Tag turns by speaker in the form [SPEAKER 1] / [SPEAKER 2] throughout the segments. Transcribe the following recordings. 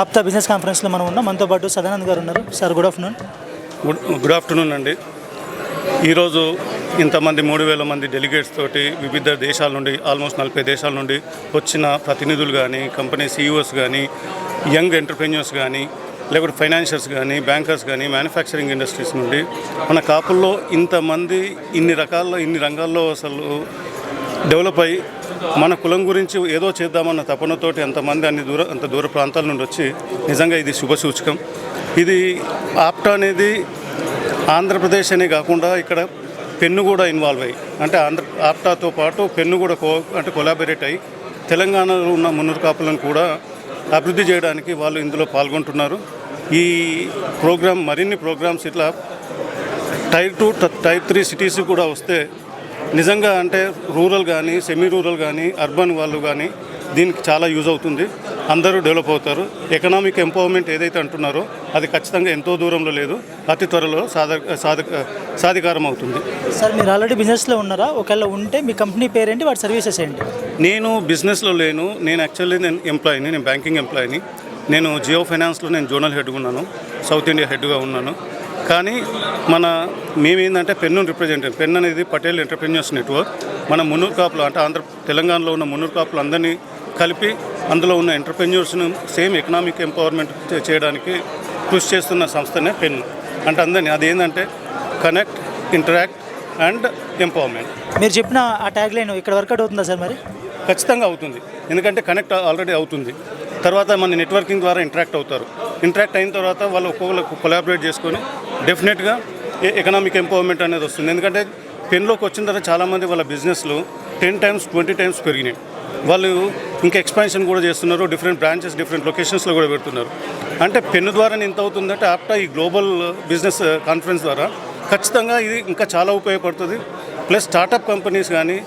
[SPEAKER 1] APTA business కాన్ఫరెన్స్లో మనం ఉన్నాం. మనతో పాటు సదానంద్ గారు ఉన్నారు. Sir good afternoon
[SPEAKER 2] good good afternoon అండి. ఈరోజు ఇంతమంది మూడు వేల మంది డెలిగేట్స్ తోటి వివిధ దేశాల నుండి ఆల్మోస్ట్ నలభై దేశాల నుండి వచ్చిన ప్రతినిధులు కానీ కంపెనీ సీఈఓస్ కానీ యంగ్ ఎంటర్ప్రెన్యూర్స్ కానీ లేకపోతే ఫైనాన్షియర్స్ కానీ బ్యాంకర్స్ కానీ మ్యానుఫ్యాక్చరింగ్ ఇండస్ట్రీస్ నుండి మన కాపుల్లో ఇంతమంది ఇన్ని రకాల్లో ఇన్ని రంగాల్లో అసలు డెవలప్ అయ్యి మన కులం గురించి ఏదో చేద్దామన్న తపనతోటి ఎంతమంది అన్ని దూర అంత దూర ప్రాంతాల నుండి వచ్చి నిజంగా ఇది శుభ సూచకం. ఇది ఆప్టా అనేది ఆంధ్రప్రదేశ్ అనే కాకుండా ఇక్కడ పెన్ను కూడా ఇన్వాల్వ్ అయ్యి అంటే ఆంధ్ర ఆప్టాతో పాటు పెన్ను కూడా కో అంటే కొలాబరేట్ అయ్యి తెలంగాణలో ఉన్న మున్నూరు కాపులను కూడా అభివృద్ధి చేయడానికి వాళ్ళు ఇందులో పాల్గొంటున్నారు. ఈ ప్రోగ్రామ్ మరిన్ని ప్రోగ్రామ్స్ ఇట్లా tier two tier three cities కూడా వస్తే నిజంగా అంటే రూరల్ కానీ సెమీ రూరల్ కానీ అర్బన్ వాళ్ళు కానీ దీనికి చాలా యూజ్ అవుతుంది. అందరూ డెవలప్ అవుతారు. ఎకనామిక్ ఎంపవర్మెంట్ ఏదైతే అంటున్నారో అది ఖచ్చితంగా ఎంతో దూరంలో లేదు. అతి త్వరలో సాధ సాధ సాధికారం అవుతుంది.
[SPEAKER 1] సార్ మీరు ఆల్రెడీ బిజినెస్లో ఉన్నారా? ఒకవేళ ఉంటే మీ కంపెనీ పేరేంటి? వాటి సర్వీసెస్ ఏంటి?
[SPEAKER 2] నేను బిజినెస్లో లేను. నేను యాక్చువల్లీ నేను ఎంప్లాయీని నేను బ్యాంకింగ్ ఎంప్లాయీని నేను జియో ఫైనాన్స్లో నేను జోనల్ హెడ్గా ఉన్నాను. సౌత్ ఇండియా హెడ్గా ఉన్నాను. కానీ మన మేమేందంటే పెన్ను రిప్రజెంటేటివ్ పెన్ అనేది పటేల్ ఎంటర్ప్రెన్యూర్స్ నెట్వర్క్ మన మున్నూరు కాపులు అంటే ఆంధ్ర తెలంగాణలో ఉన్న మున్నూరు కాపులు అందరినీ కలిపి అందులో ఉన్న ఎంటర్ప్రెన్యూర్స్ను సేమ్ ఎకనామిక్ ఎంపవర్మెంట్ చేయడానికి కృషి చేస్తున్న సంస్థనే పెన్ అంటే అందరినీ అదేంటంటే కనెక్ట్ ఇంటరాక్ట్ అండ్ ఎంపవర్మెంట్
[SPEAKER 1] మీరు చెప్పిన ఆ ట్యాగ్ లైన్ ఇక్కడ వర్కౌట్ అవుతుందా సార్ మరి?
[SPEAKER 2] ఖచ్చితంగా అవుతుంది. ఎందుకంటే కనెక్ట్ ఆల్రెడీ అవుతుంది. తర్వాత మన నెట్వర్కింగ్ ద్వారా ఇంటరాక్ట్ అవుతారు. ఇంటరాక్ట్ అయిన తర్వాత వాళ్ళు ఒక్కొక్కరు కొలాబరేట్ చేసుకొని డెఫినెట్గా ఎకనామిక్ ఎంపవర్మెంట్ అనేది వస్తుంది. ఎందుకంటే పెన్లోకి వచ్చిన తర్వాత చాలామంది వాళ్ళ బిజినెస్లు టెన్ టైమ్స్ ట్వంటీ టైమ్స్ పెరిగినాయి. వాళ్ళు ఇంకా ఎక్స్పాన్షన్ కూడా చేస్తున్నారు డిఫరెంట్ బ్రాంచెస్ డిఫరెంట్ లొకేషన్స్లో కూడా పెడుతున్నారు. అంటే పెన్ను ద్వారా ఎంత అవుతుందంటే ఆఫ్టర్ ఈ గ్లోబల్ బిజినెస్ కాన్ఫరెన్స్ ద్వారా ఖచ్చితంగా ఇది ఇంకా చాలా ఉపయోగపడుతుంది. ప్లస్ స్టార్టప్ కంపెనీస్ కానీ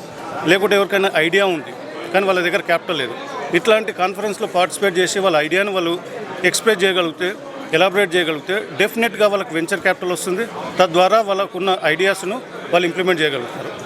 [SPEAKER 2] లేకుంటే ఎవరికైనా ఐడియా ఉంది కానీ వాళ్ళ దగ్గర క్యాపిటల్ లేదు. ఇట్లాంటి కాన్ఫరెన్స్లో పార్టిసిపేట్ చేసి వాళ్ళ ఐడియాను వాళ్ళు ఎక్స్ప్రెస్ చేయగలిగితే ఎలాబరేట్ చేయగలిగితే డెఫినెట్గా వాళ్ళకి వెంచర్ క్యాపిటల్ వస్తుంది. తద్వారా వాళ్ళకున్న ఐడియాస్ను వాళ్ళు ఇంప్లిమెంట్ చేయగలుగుతారు.